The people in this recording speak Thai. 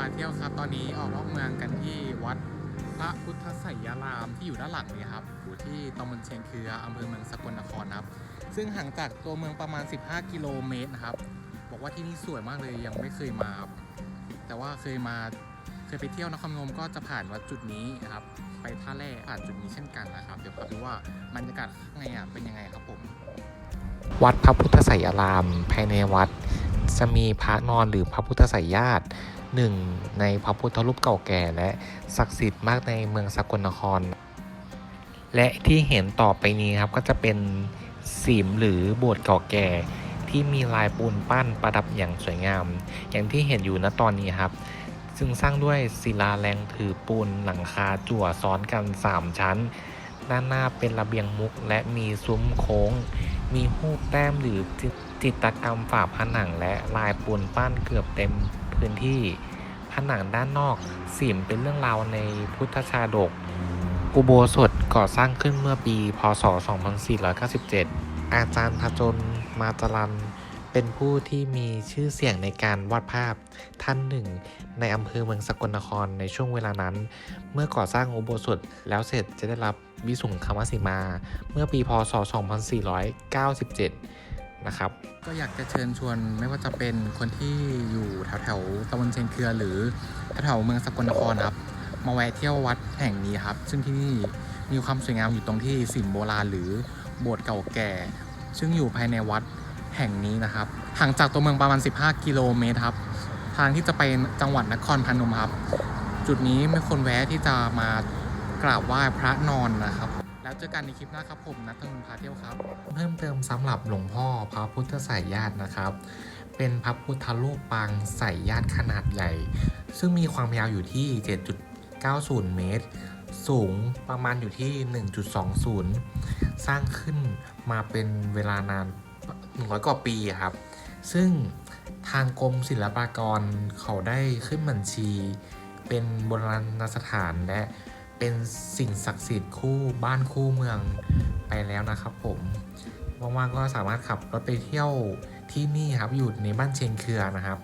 าเที่ยวครับ ตอนนี้ออกนอกเมืองกันที่วัดพระพุทธไสยารามที่อยู่ด้านหลังนี้ครับอยู่ที่ตำบลเชียงเคืออำเภอเมืองสกลนครครับ ซึ่งห่างจากตัวเมืองประมาณ 15 กิโลเมตรนะครับ บอกว่าที่นี่สวยมากเลยยังไม่เคยมาครับแต่ว่าเคยมาเคยไปเที่ยวนครพนมก็จะผ่านวัดจุดนี้นะครับ ไปท่าแร่ผ่านจุดนี้เช่นกันนะครับ เดี๋ยวพาดูว่าบรรยากาศข้างในเป็นยังไงครับผม วัดพระพุทธไสยารามภายในวัด จะมีพระนอนหรือพระพุทธไสยญาติหนึ่งในพระพุทธรูปเก่าแก่และศักดิ์สิทธิ์มากในเมืองสกลนคร และที่เห็นต่อไปนี้ครับก็จะเป็นสิมหรือโบสถ์เก่าแก่ ที่มีลายปูนปั้นประดับอย่างสวยงาม อย่างที่เห็นอยู่ณตอนนี้ครับ ซึ่งสร้างด้วยศิลาแรงถือปูนหลังคาจั่วซ้อนกัน 3 ชั้น ด้านหน้าเป็นระเบียงมุกและมีซุ้มโค้ง มีหูปแต้มหรือจิ จิตรกรรมฝาผนังและลายปูนปั้นเกือบเต็มพื้นที่ ผนังด้านนอกสิมเป็นเรื่องราวในพุทธชาดก อุโบสถก่อสร้างขึ้นเมื่อปี พศ 2497 อาจารย์พจนมาจรันเป็นผู้ที่มีชื่อเสียงในการวาดภาพท่านหนึ่ง ในอำเภอเมืองสกลนครในช่วงเวลานั้น เมื่อก่อสร้างอุโบสถแล้วเสร็จจะได้รับวิสุงคมสีมา เมื่อปีพศ 2497 นะครับก็อยากจะเชิญชวนไม่ว่าจะเป็นคนที่อยู่แถวแถวๆตำบลเชียงเคือหรือแถวเมืองสกลนครครับ มาแวะเที่ยววัดแห่งนี้ครับ ซึ่งที่นี่มีความสวยงามอยู่ตรงที่สิมโบราณหรือโบสถ์เก่าแก่ ซึ่งอยู่ภายในวัดแห่งนี้นะครับห่างจากตัวเมืองประมาณ 15 กิโลเมตรครับ ทางที่จะไปจังหวัดนครพนมครับ จุดนี้ไม่ควรแวะที่จะมากราบไหว้พระนอนนะครับ แล้วเจอกันในคลิปหน้าครับผมนัทธนนพาเที่ยวครับ เพิ่มเติมสำหรับหลวงพ่อพระพุทธสายญาตินะครับ เป็นพระพุทธรูปปางสายญาติขนาดใหญ่ ซึ่งมีความยาวอยู่ที่ 7.90 เมตร สูงประมาณอยู่ที่ 1.20 สร้างขึ้นมาเป็นเวลานาน 100 กว่าปีครับ ซึ่งทางกรมศิลปากรเขาได้ขึ้นบัญชี เป็นโบราณสถานและ เป็นสิ่งศักดิ์สิทธิ์คู่บ้านคู่เมืองไปแล้วนะครับผมว่างๆก็สามารถขับรถไปเที่ยวที่นี่ครับอยู่ในบ้านเชียงเคือนะครับ